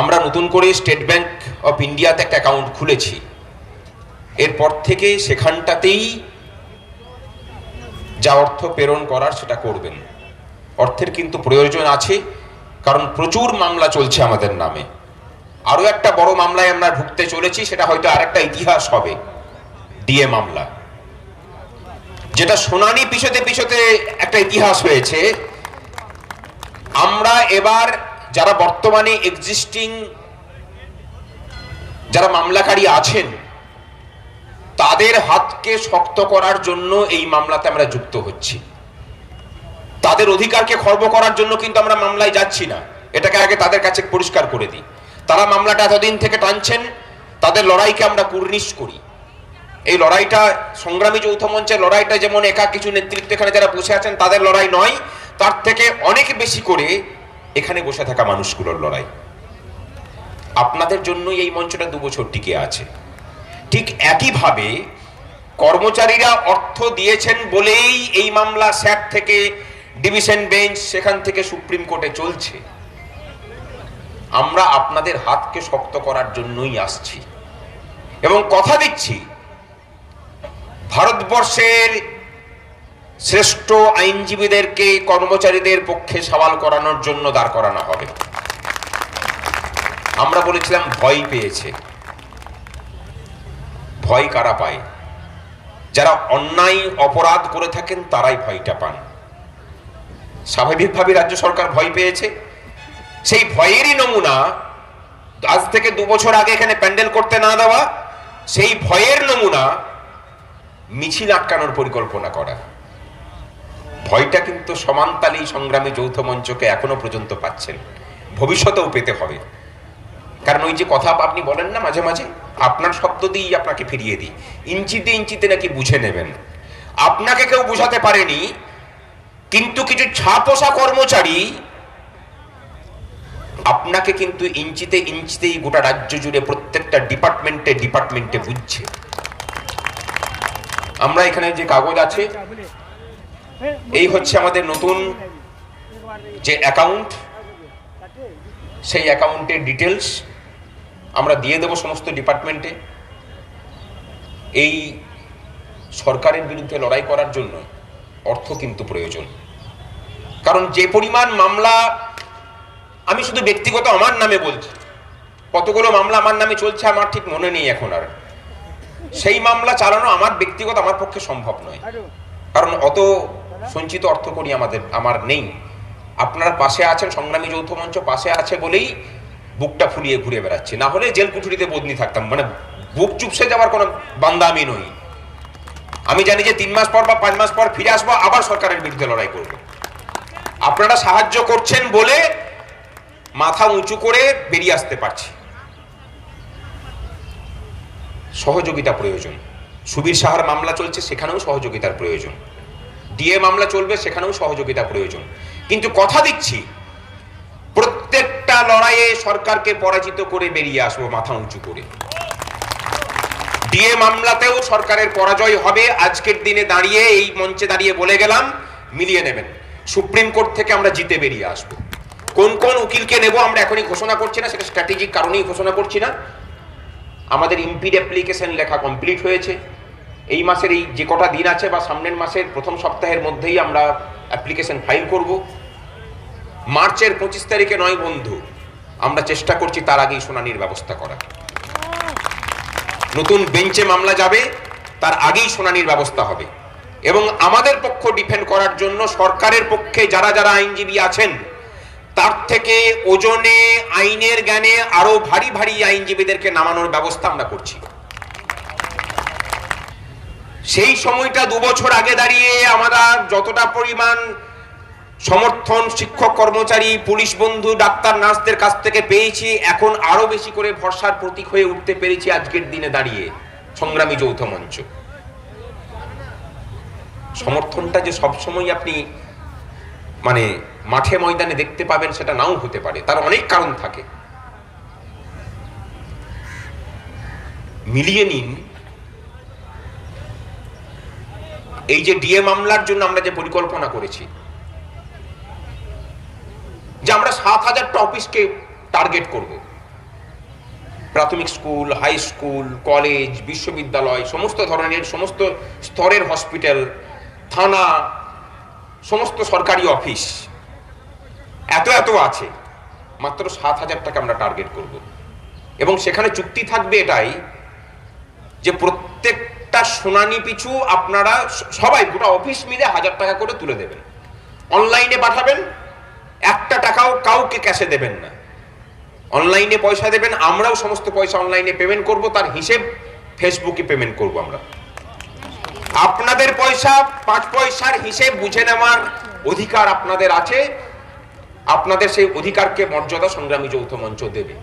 আমরা নতুন করে স্টেট ব্যাংক অফ ইন্ডিয়াতে একটা অ্যাকাউন্ট খুলেছি। এরপর থেকে সেখানটাতেই যা অর্থ প্রেরণ করার সেটা করবেন। অর্থের কিন্তু প্রয়োজন আছে, কারণ প্রচুর মামলা চলছে আমাদের নামে। আরও একটা বড় মামলায় আমরা ঢুকতে চলেছি, সেটা হয়তো আরেকটা ইতিহাস হবে, ডিএ মামলা। যেটা শুনানি পিছতে পিছতে একটা ইতিহাস হয়েছে। আমরা এবার যারা বর্তমানে এক্সিস্টিং যারা মামলাকারী আছেন, তাদের হাতকে শক্ত করার জন্য এই মামলাতে আমরা যুক্ত হচ্ছি। তাদের অধিকারকে খর্ব করার জন্য কিন্তু আমরা মামলায় যাচ্ছি না। এটাকে আগে তাদের কাছে পরিষ্কার করে দিই। তারা মামলাটা এতদিন থেকে টানছেন, তাদের লড়াইকে আমরা কুর্নিশ করি। এই লড়াইটা, সংগ্রামী যৌথ মঞ্চের লড়াইটা যেমন একা কিছু নেতৃত্ব এখানে যারা বসে আছেন, তাদের লড়াই নয়, তার থেকে অনেক বেশি করে এখানে বসে থাকা মানুষগুলোর লড়াই। আপনাদের জন্যই এই মঞ্চটা দু বছর টিকে আছে। ঠিক একইভাবে কর্মচারীরা অর্থ দিয়েছেন বলেই এই মামলা স্যাট থেকে ডিভিশন বেঞ্চ সেখান থেকে সুপ্রিম কোর্টে চলছে। আমরা আপনাদের হাতকে শক্ত করার জন্যই আসছি। এবং কথা দিচ্ছি, ভারতবর্ষের শ্রেষ্ঠ আইনজীবীদেরকে কর্মচারীদের পক্ষে সওয়াল করানোর জন্য দাঁড় করানো হবে। আমরা বলেছিলাম ভয় পেয়েছে। ভয় কারা পায়? যারা অন্যায় অপরাধ করে থাকেন তারাই ভয়টা পান। স্বাভাবিকভাবে রাজ্য সরকার ভয় পেয়েছে। সেই ভয়েরই নমুনা আজ থেকে দু বছর আগে এখানে প্যান্ডেল করতে না দেওয়া, সেই ভয়ের নমুনা মিছিল আটকানোর পরিকল্পনা করা। ভয়টা কিন্তু সমানতালী সংগ্রামী যৌথ মঞ্চকে এখনও পর্যন্ত পাচ্ছেন। ভবিষ্যতেও পেতে হবে। কারণ ওই যে কথা আপনি বলেন না মাঝে মাঝে, আপনার শব্দ দিয়েই আপনাকে ফিরিয়ে দিই। ইঞ্চিতে ইঞ্চিতে নাকি বুঝে নেবেন। আপনাকে কেউ বুঝাতে পারেনি, কিন্তু কিছু ছাপোষা কর্মচারী আপনাকে কিন্তু ইঞ্চিতে ইঞ্চিতেই গোটা রাজ্য জুড়ে প্রত্যেকটা ডিপার্টমেন্টে ডিপার্টমেন্টে বুঝছে। আমরা এখানে যে কাগজ আছে এই হচ্ছে আমাদের নতুন যে অ্যাকাউন্ট সেই অ্যাকাউন্টের ডিটেলস আমরা দিয়ে দেব সমস্ত ডিপার্টমেন্টে এই সরকারের বিরুদ্ধে লড়াই করার জন্য অর্থ কিন্তু প্রয়োজন। কারণ যে পরিমাণ মামলা, আমি শুধু ব্যক্তিগত আমার নামে বলছি, কতগুলো মামলা আমার নামে চলছে আমার ঠিক মনে নেই এখন আর। সেই মামলা চালানো আমার ব্যক্তিগত, আমার পক্ষে সম্ভব নয়। কারণ অত সঞ্চিত অর্থ করি আমাদের, আমার নেই। আপনারা পাশে আছেন, সংগ্রামী যৌথ মঞ্চ পাশে আছে বলেই বুকটা ফুলিয়ে ঘুরে বেড়াচ্ছি। না হলে জেল কুঠুরিতে বদনি থাকতাম। মানে বুক চুপসে যাওয়ার কোনো বান্দা আমি নই। আমি জানি যে তিন মাস পর বা পাঁচ মাস পর ফিরে আসব, আবার সরকারের বিরুদ্ধে লড়াই করব। আপনারা সাহায্য করছেন বলে মাথা উঁচু করে বেরিয়ে আসতে পারছি। সহযোগিতা প্রয়োজন। সুবীর সাহার মামলা চলছে, সেখানেও সহযোগিতার প্রয়োজন। ডিএ মামলা চলবে, সেখানেও সহযোগিতা প্রয়োজন। কিন্তু কথা দিচ্ছি, প্রত্যেকটা লড়াইয়ে সরকারকে পরাজিত করে বেরিয়ে আসব মাথা উঁচু করে। ডিএ মামলাতেও সরকারের পরাজয় হবে, আজকের দিনে দাঁড়িয়ে, এই মঞ্চে দাঁড়িয়ে বলে গেলাম, মিলিয়ে নেবেন। সুপ্রিম কোর্ট থেকে আমরা জিতে বেরিয়ে আসব। কোন কোন উকিলকে নেব আমরা এখনই ঘোষণা করছি না, সেটা স্ট্র্যাটেজিক কারণেই ঘোষণা করছি না। আমাদের ইম্পিড অ্যাপ্লিকেশন লেখা কমপ্লিট হয়েছে। এই মাসের এই যে কটা দিন আছে বা সামনের মাসের প্রথম সপ্তাহের মধ্যেই আমরা অ্যাপ্লিকেশন ফাইল করব। মার্চের পঁচিশ তারিখে নয় বন্ধু, আমরা চেষ্টা করছি তার আগেই শুনানির ব্যবস্থা করা নতুন বেঞ্চে মামলা যাবে, তার আগেই শুনানির ব্যবস্থা হবে। এবং আমাদের পক্ষ ডিফেন্ড করার জন্য সরকারের পক্ষে যারা যারা আইনজীবী আছেন, তার থেকে ওজনে, আইনের জ্ঞানে আরও ভারী ভারী আইনজীবীদেরকে নামানোর ব্যবস্থা আমরা করছি। সেই সময়টা দু বছর আগে দাঁড়িয়ে আমরা যতটা পরিমাণ সমর্থন, শিক্ষক, কর্মচারী, পুলিশ বন্ধু, ডাক্তার, নার্সদের কাছ থেকে পেয়েছি, এখন আরও বেশি করে ভরসার প্রতীক হয়ে উঠতে পেরেছি আজকের দিনে দাঁড়িয়ে সংগ্রামী যৌথ মঞ্চ। সমর্থনটা যে সবসময় আপনি মানে মাঠে ময়দানে দেখতে পাবেন সেটা নাও হতে পারে, তার অনেক কারণ থাকে। মিলিয়ে নিন এই যে ডিএ মামলার জন্য আমরা যে পরিকল্পনা করেছি, যে আমরা সাত হাজারটা অফিসকে টার্গেট করব। প্রাথমিক স্কুল, হাই স্কুল, কলেজ, বিশ্ববিদ্যালয়, সমস্ত ধরনের, সমস্ত স্তরের হসপিটাল, থানা, সমস্ত সরকারি অফিস, এত এত আছে, মাত্র সাত হাজার টাকা আমরা টার্গেট করব। এবং সেখানে চুক্তি থাকবে এটাই যে প্রত্যেকটা শুনানি পিছু আপনারা সবাই গোটা অফিস মিলে হাজার টাকা করে তুলে দেবেন। অনলাইনে পাঠাবেন, একটা টাকাও কাউকে ক্যাশে দেবেন না। অনলাইনে পয়সা দেবেন, আমরাও সমস্ত পয়সা অনলাইনে পেমেন্ট করব, তার হিসেব ফেসবুকে পেমেন্ট করব আমরা। আপনাদের পয়সা, পাঁচ পয়সার হিসেব বুঝে নেওয়ার অধিকার আপনাদের আছে। আপনাদের সেই অধিকারকে মর্যাদা সংগ্রামী যৌথ মঞ্চ দেবে।